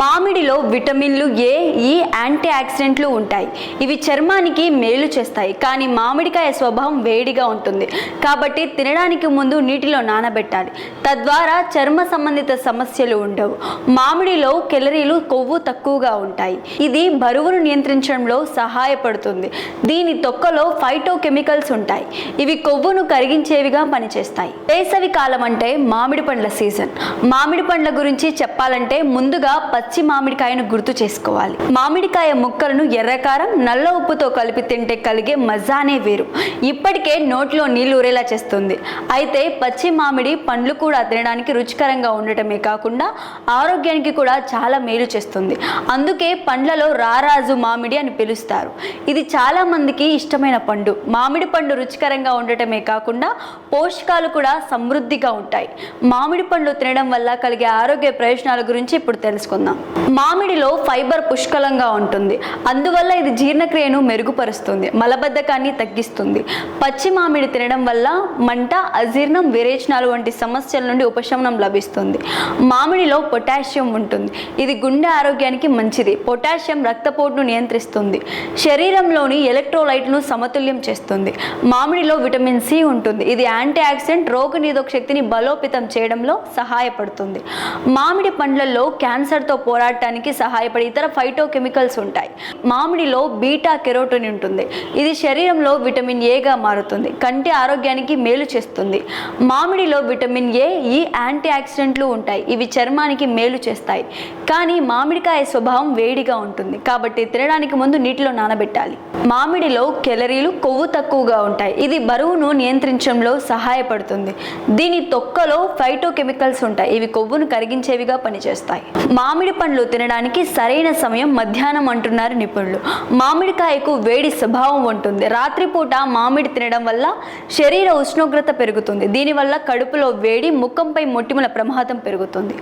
మామిడిలో విటమిన్లు ఏ ఈ యాంటీ ఆక్సిడెంట్లు ఉంటాయి. ఇవి చర్మానికి మేలు చేస్తాయి కానీ మామిడికాయ స్వభావం వేడిగా ఉంటుంది. కాబట్టి తినడానికి ముందు నీటిలో నానబెట్టాలి. తద్వారా చర్మ సంబంధిత సమస్యలు ఉండవు. మామిడిలో కెలరీలు కొవ్వు తక్కువగా ఉంటాయి. ఇది బరువును నియంత్రించడంలో సహాయపడుతుంది. దీని తొక్కలో ఫైటో కెమికల్స్ ఉంటాయి. ఇవి కొవ్వును కరిగించేవిగా పనిచేస్తాయి. వేసవి కాలం అంటే మామిడి పండ్ల సీజన్. మామిడి పండ్ల గురించి చెప్పాలంటే ముందుగా పచ్చి మామిడికాయను గుర్తు చేసుకోవాలి. మామిడికాయ ముక్కలను ఎర్రకారం నల్ల ఉప్పుతో కలిపి తింటే కలిగే మజానే వేరు. ఇప్పటికే నోట్లో నీళ్ళు ఊరేలా చేస్తుంది. అయితే పచ్చి మామిడి పండ్లు కూడా తినడానికి రుచికరంగా ఉండటమే కాకుండా ఆరోగ్యానికి కూడా చాలా మేలు చేస్తుంది. అందుకే పండ్లలో రారాజు మామిడి అని పిలుస్తారు. ఇది చాలా మందికి ఇష్టమైన పండు. మామిడి పండు రుచికరంగా ఉండటమే కాకుండా పోషకాలు కూడా సమృద్ధిగా ఉంటాయి. మామిడి పండ్లు తినడం వల్ల కలిగే ఆరోగ్య ప్రయోజనాల గురించి ఇప్పుడు తెలుసుకుందాం. మామిడిలో ఫైబర్ పుష్కలంగా ఉంటుంది. అందువల్ల ఇది జీర్ణక్రియను మెరుగుపరుస్తుంది. మలబద్ధకాన్ని తగ్గిస్తుంది. పచ్చి మామిడి తినడం వల్ల మంట అజీర్ణం విరేచనాలు వంటి సమస్యల నుండి ఉపశమనం లభిస్తుంది. మామిడిలో పొటాషియం ఉంటుంది. ఇది గుండె ఆరోగ్యానికి మంచిది. పొటాషియం రక్తపోటును నియంత్రిస్తుంది. శరీరంలోని ఎలక్ట్రోలైట్ను సమతుల్యం చేస్తుంది. మామిడిలో విటమిన్ సి ఉంటుంది. ఇది యాంటీ ఆక్సిడెంట్ రోగ నిరోధక శక్తిని బలోపేతం చేయడంలో సహాయపడుతుంది. మామిడి పండ్లలో క్యాన్సర్తో పోరాడటానికి సహాయపడే ఇతర ఫైటో కెమికల్స్ ఉంటాయి. మామిడిలో బీటా కెరోటిన్ ఉంటుంది. ఇది శరీరంలో విటమిన్ ఏగా మారుతుంది. కంటి ఆరోగ్యానికి మేలు చేస్తుంది. మామిడిలో విటమిన్ ఏ ఈ e యాంటీ ఆక్సిడెంట్లు ఉంటాయి. ఇవి చర్మానికి మేలు చేస్తాయి. కానీ మామిడికాయ స్వభావం వేడిగా ఉంటుంది. కాబట్టి తినడానికి ముందు నీటిలో నానబెట్టాలి. మామిడిలో కెలరీలు కొవ్వు తక్కువగా ఉంటాయి. ఇది బరువును నియంత్రించడంలో సహాయపడుతుంది. దీని తొక్కలో ఫైటో కెమికల్స్ ఉంటాయి. ఇవి కొవ్వును కరిగించేవిగా పనిచేస్తాయి. మామిడి మామిడి పండ్లు తినడానికి సరైన సమయం మధ్యాహ్నం అంటున్నారు నిపుణులు. మామిడికాయకు వేడి స్వభావం ఉంటుంది. రాత్రిపూట మామిడి తినడం వల్ల శరీర ఉష్ణోగ్రత పెరుగుతుంది. దీనివల్ల కడుపులో వేడి ముఖంపై మొటిమల ప్రమాదం పెరుగుతుంది.